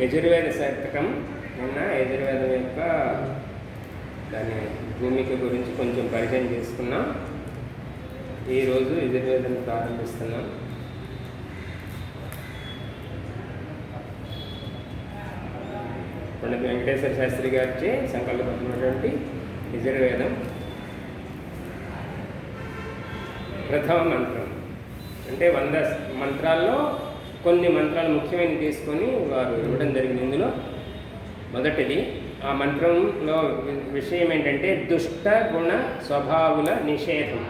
యజుర్వేద శతకం నిన్న యజుర్వేదం యొక్క దాని భూమిక గురించి కొంచెం పరిచయం చేసుకున్నాం. ఈరోజు యజుర్వేదం ప్రారంభిస్తున్నాం. పండిత వెంకటేశ్వర శాస్త్రి గారిచే సంకల్పమైనటువంటి యజుర్వేదం. ప్రథమ మంత్రం. అంటే వంద మంత్రాల్లో కొన్ని మంత్రాలు ముఖ్యమైన తీసుకొని వారు ఇవ్వడం జరిగింది. ఇందులో మొదటిది ఆ మంత్రంలో విషయం ఏంటంటే దుష్ట గుణ స్వభావుల నిషేధం.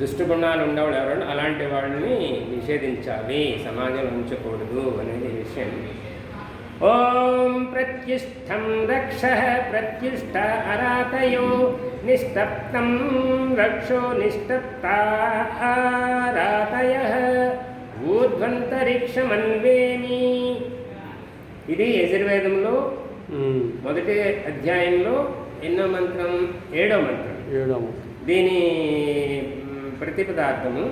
దుష్ట గుణాలు ఉండేవాడు ఎవరు అలాంటి వాళ్ళని నిషేధించాలి సమాజంలో ఉంచకూడదు అనేది విషయం. ఓం ప్రత్యుష్టం రక్ష ప్రత్యుష్ట అరాతయో నిష్టప్తం రక్షో నిష్టప్తారాతయ ఊర్ధ్వంతరిక్షమన్వేమి. ఇది యజుర్వేదంలో మొదటి అధ్యాయంలో ఎన్నో మంత్రం ఏడో మంత్రం. ఏడవ దీని ప్రతిపదార్థము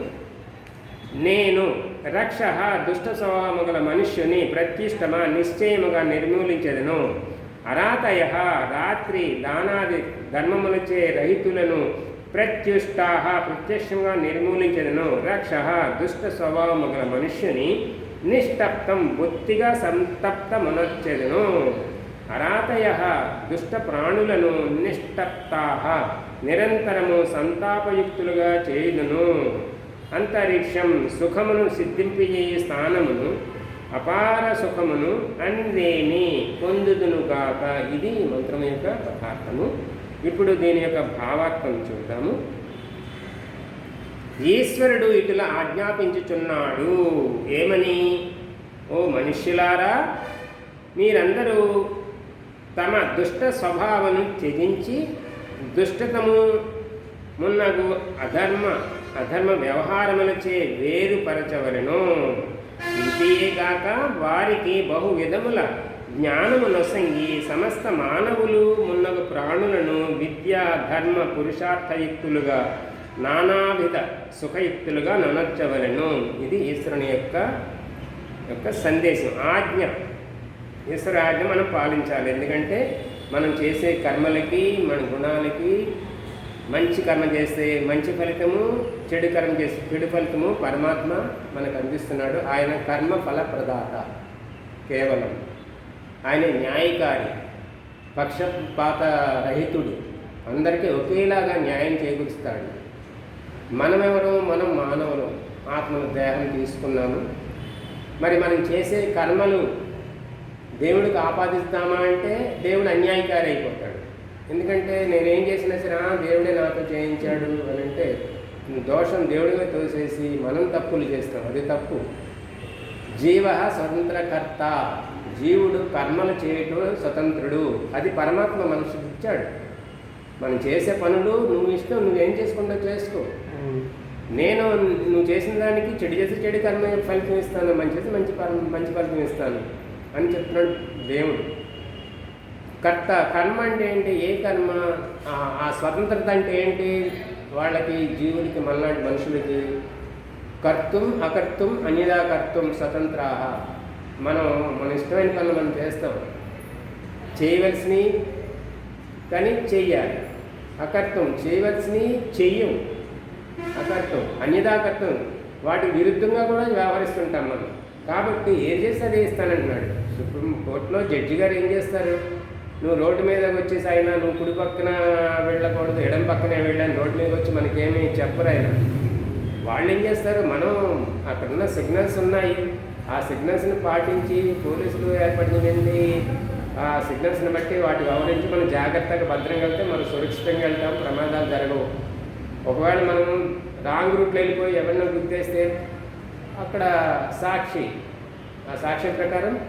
నేను రక్ష దుష్ట స్వభావముగల మనుష్యుని ప్రత్యుష్టమ నిశ్చయముగా నిర్మూలించదను. అరాతయ రాత్రి దానాది ధర్మములచే రహితులను ప్రత్యుష్టా ప్రత్యక్షంగా నిర్మూలించదను. రక్ష దుష్ట స్వభావముగల మనుష్యుని నిష్టప్తం బొత్తిగా సంతప్తమునొచ్చెదను. అరాతయ దుష్ట ప్రాణులను నిష్టప్తా నిరంతరము సంతాపయుక్తులుగా చేయుదును. అంతరిక్షం సుఖమును సిద్ధింపజేయు స్థానమును అపార సుఖమును అందేని పొందుదునుగాక ఇది మంత్రం యొక్క పదార్థము ఇప్పుడు దీని యొక్క భావార్థం చూద్దాము. ఈశ్వరుడు ఇటుల ఆజ్ఞాపించుచున్నాడు. ఏమని? ఓ మనుష్యులారా మీరందరూ తమ దుష్ట స్వభావను త్యజించి దుష్టతము మున్నగు అధర్మ అధర్మ వ్యవహారములచే వేరుపరచవలను. ఇంతేగాక వారికి బహు విధముల జ్ఞానము నొసంగి సమస్త మానవులు మున్నగు ప్రాణులను విద్య ధర్మ పురుషార్థయుక్తులుగా నానావిధ సుఖయుక్తులుగా నొనర్చవలను. ఇది ఈశ్వరుని యొక్క యొక్క సందేశం ఆజ్ఞ. ఈశ్వర ఆజ్ఞ మనం పాలించాలి. ఎందుకంటే మనం చేసే కర్మలకి మన గుణాలకి మంచి కర్మ చేస్తే మంచి ఫలితము చెడు కర్మ చేసి చెడు ఫలితము పరమాత్మ మనకు అందిస్తున్నాడు. ఆయన కర్మ ఫల ప్రదాత కేవలం. ఆయన న్యాయకారి పక్షపాత రహితుడు అందరికీ ఒకేలాగా న్యాయం చేకూరుస్తాడు. మనమెవరు మనం మానవులు. ఆత్మను దేహం తీసుకున్నాము. మరి మనం చేసే కర్మలు దేవుడికి ఆపాదిస్తామా అంటే దేవుడు అన్యాయకారి అయిపోతాడు. ఎందుకంటే నేనేం చేసినా సరే దేవుడే నాతో చేయించాడు అని అంటే దోషం దేవుడిగా తోసేసి మనం తప్పులు చేస్తాం. అది తప్పు. జీవ స్వతంత్రకర్త. జీవుడు కర్మలు చేయటం స్వతంత్రుడు. అది పరమాత్మ మనుషులకు ఇచ్చాడు. మనం చేసే పనులు నువ్వు ఇష్టం నువ్వేం చేసుకుంటావు చేసుకో. నేను నువ్వు చేసిన దానికి చెడు చేసి చెడు కర్మ ఫలితం ఇస్తాను మంచి చేసి మంచి మంచి ఫలితం ఇస్తాను అని చెప్తున్నాడు దేవుడు. కర్త కర్మ అంటే ఏంటి? ఏ కర్మ? ఆ స్వతంత్రత అంటే ఏంటి? వాళ్ళకి జీవులకి మనలాంటి మనుషులకి కర్తం అకర్తం అన్యదా కర్తం స్వతంత్రాహ మనం మన ఇష్టమైన పనులు మనం చేస్తాం. చేయవలసినవి కానీ చెయ్యాలి. అకర్తం చేయవలసినవి చెయ్యం. అకర్తం అన్యదాకర్తం వాటి విరుద్ధంగా కూడా వ్యవహరిస్తుంటాం మనం. కాబట్టి ఏం చేస్తే అదే ఇస్తానంటున్నాడు. సుప్రీం కోర్టులో జడ్జి గారు ఏం చేస్తారు? నువ్వు రోడ్డు మీదకి వచ్చేసి అయినా నువ్వు కుడి పక్కన వెళ్ళకూడదు ఎడం పక్కనే వెళ్ళాను రోడ్డు మీద వచ్చి మనకేమీ చెప్పరు ఆయన. వాళ్ళు ఏం చేస్తారు? మనం అక్కడున్న సిగ్నల్స్ ఉన్నాయి. ఆ సిగ్నల్స్ని పాటించి పోలీసులు ఏర్పడింది ఆ సిగ్నల్స్ని బట్టి వాటి వివరించి మనం జాగ్రత్తగా భద్రంగా వెళ్తే మనం సురక్షితంగా వెళ్తాం. ప్రమాదాలు జరగవు. ఒకవేళ మనం రాంగ్ రూట్లో వెళ్ళిపోయి ఎవరినో గుర్తేస్తే అక్కడ సాక్షి. ఆ సాక్షి ప్రకారం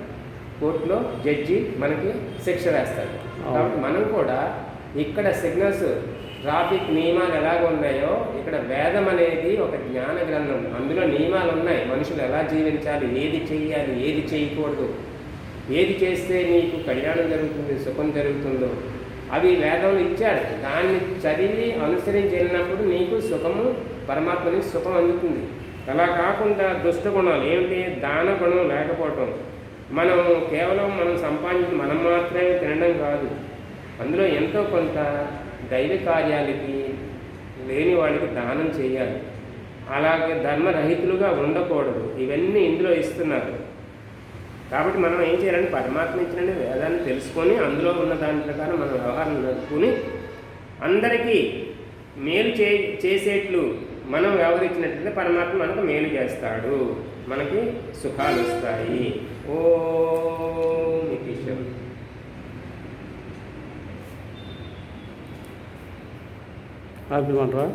కోర్టులో జడ్జి మనకి శిక్ష వేస్తాడు కాబట్టి మనం కూడా ఇక్కడ సిగ్నల్స్ ట్రాఫిక్ నియమాలు ఎలాగ ఉన్నాయో ఇక్కడ వేదం అనేది ఒక జ్ఞాన గ్రంథం. అందులో నియమాలు ఉన్నాయి. మనుషులు ఎలా జీవించాలి ఏది చేయాలి ఏది చేయకూడదు ఏది చేస్తే నీకు కళ్యాణం జరుగుతుంది సుఖం జరుగుతుందో. అవి వేదంలో ఇచ్చాడు దాన్ని చదివి అనుసరించి వెళ్ళినప్పుడు నీకు సుఖము పరమాత్మ నుంచి సుఖం అందుతుంది. అలా కాకుండా దుష్ట గుణాలు ఏమిటి? దాన గుణం లేకపోవటం. మనం కేవలం మనం సంపాదించి మనం మాత్రమే తినడం కాదు అందులో ఎంతో కొంత దైవ కార్యాలకి లేని వాళ్ళకి దానం చేయాలి. అలాగే ధర్మరహితులుగా ఉండకూడదు. ఇవన్నీ ఇందులో ఇస్తున్నారు. కాబట్టి మనం ఏం చేయాలంటే పరమాత్మ ఇచ్చిన వేదాన్ని తెలుసుకొని అందులో ఉన్న దాని ప్రకారం మనం వ్యవహారం నడుపుకొని అందరికీ మేలు చే చేసేట్లు మనం వ్యవహరించినట్లయితే పరమాత్మ మనకు మేలు చేస్తాడు. మనకి సుఖాలు వస్తాయి. ఓ నితీశ్వరు ఆపిమంటారా